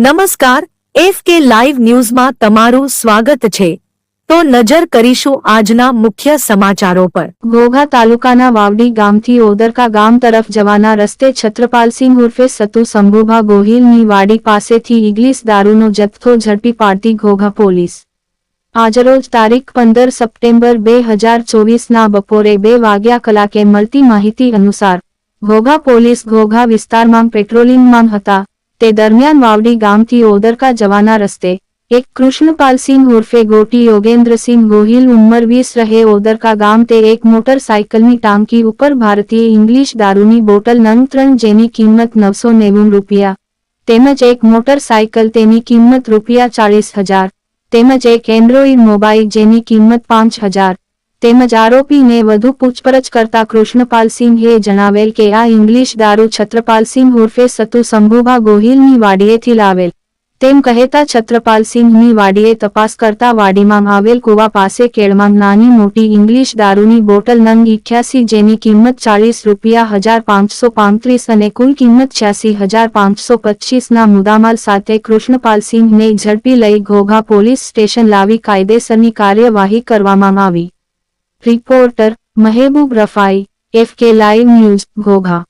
નમસ્કાર, F K live ન્યૂઝમાં તમારું સ્વાગત છે. તો નજર કરીશું આજના મુખ્ય સમાચારો પર. ઘોઘા તાલુકાના વાવડી ગામથી ઓદરકા ગામ તરફ જવાના રસ્તે છત્રપાલસિંહ ઉર્ફે સતુ શંભુભા ગોહિલની વાડી પાસેથી ઇંગ્લિશ દારૂનો જથ્થો ઝડપી પાડતી ઘોઘા પોલીસ. આજરોજ તારીખ પંદર સપ્ટેમ્બર બે હજાર ચોવીસના બપોરે બે વાગ્યા કલાકે મળતી માહિતી અનુસાર, ઘોઘા પોલીસ ઘોઘા વિસ્તારમાં પેટ્રોલિંગમાં હતા. તે દરમિયાન વાવડી ગામથી ઓદરકા જવાના રસ્તે એક કૃષ્ણપાલસિંહ ઉર્ફે ગોટી યોગેન્દ્રસિંહ ગોહિલ ઉંમર વીસ રહે ઓદરકા ગામ તે એક મોટરસાયકલની ટાંકી ઉપર ભારતીય ઇંગ્લિશ દારૂની બોટલ નંગ જેની કિંમત નવસો નેવું રૂપિયા, તેમજ એક મોટરસાયકલ તેની કિંમત રૂપિયા ચાળીસ હજાર, તેમજ એક એન્ડ્રોઇડ મોબાઈલ જેની કિંમત પાંચ હજાર તેમજ આરોપીને વધુ પૂછપરછ કરતા કૃષ્ણપાલસિંહે જણાવેલ કે આ ઇંગ્લિશ દારૂ છત્રપાલસિંહ ઉર્ફે સતુ શંભુભા ગોહિલની વાડીએથી લાવેલ. તેમ કહેતા છત્રપાલસિંહની વાડીએ તપાસ કરતા વાડીમાં આવેલ કુવા પાસે કેળમાં નાની મોટી ઇંગ્લિશ દારૂની બોટલ નંગ ઇઠ્યાસી જેની કિંમત ચાલીસ રૂપિયા હજાર પાંચસો પાંત્રીસ અને કુલ કિંમત છ્યાસી હજાર પાંચસો પચીસના મુદ્દામાલ સાથે કૃષ્ણપાલસિંહને ઝડપી લઈ ઘોઘા પોલીસ સ્ટેશન લાવી કાયદેસરની કાર્યવાહી કરવામાં આવી. Reporter Mehboob Rafai F K live news Ghogha